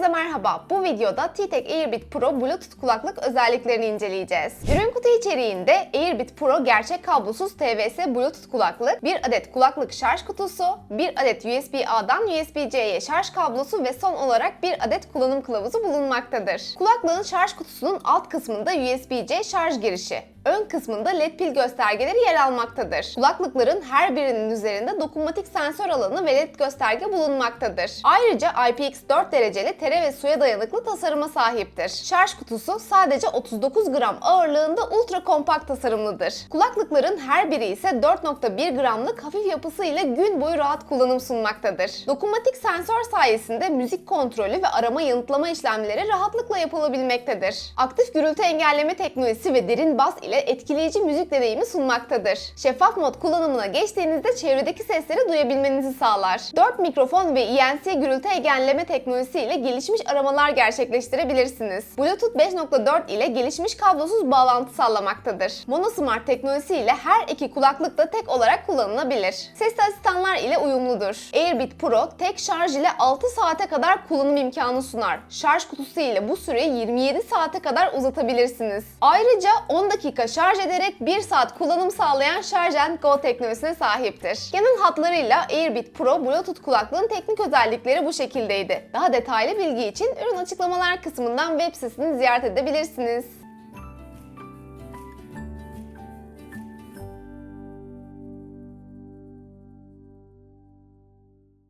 Herkese merhaba. Bu videoda T-Tek Airbit Pro Bluetooth kulaklık özelliklerini inceleyeceğiz. Ürün kutu içeriğinde Airbit Pro gerçek kablosuz TVS Bluetooth kulaklık, bir adet kulaklık şarj kutusu, bir adet USB-A'dan USB-C'ye şarj kablosu ve son olarak bir adet kullanım kılavuzu bulunmaktadır. Kulaklığın şarj kutusunun alt kısmında USB-C şarj girişi, ön kısmında LED pil göstergeleri yer almaktadır. Kulaklıkların her birinin üzerinde dokunmatik sensör alanı ve LED gösterge bulunmaktadır. Ayrıca IPX4 dereceli tere ve suya dayanıklı tasarıma sahiptir. Şarj kutusu sadece 39 gram ağırlığında ultra kompakt tasarımlıdır. Kulaklıkların her biri ise 4.1 gramlık hafif yapısı ile gün boyu rahat kullanım sunmaktadır. Dokunmatik sensör sayesinde müzik kontrolü ve arama yanıtlama işlemleri rahatlıkla yapılabilmektedir. Aktif gürültü engelleme teknolojisi ve derin bas ile etkileyici müzik deneyimi sunmaktadır. Şeffaf mod kullanımına geçtiğinizde çevredeki sesleri duyabilmenizi sağlar. 4 mikrofon ve ENC gürültü engelleme teknolojisi ile gelişmiş aramalar gerçekleştirebilirsiniz. Bluetooth 5.4 ile gelişmiş kablosuz bağlantı sağlamaktadır. MonoSmart teknolojisi ile her iki kulaklık da tek olarak kullanılabilir. Ses asistanlar ile uyumludur. Airbit Pro tek şarj ile 6 saate kadar kullanım imkanı sunar. Şarj kutusu ile bu süreyi 27 saate kadar uzatabilirsiniz. Ayrıca 10 dakika şarj ederek 1 saat kullanım sağlayan and Go teknolojisine sahiptir. Genel hatlarıyla Airbit Pro Bluetooth kulaklığın teknik özellikleri bu şekildeydi. Daha detaylı bilgi için ürün açıklamalar kısmından web sitesini ziyaret edebilirsiniz.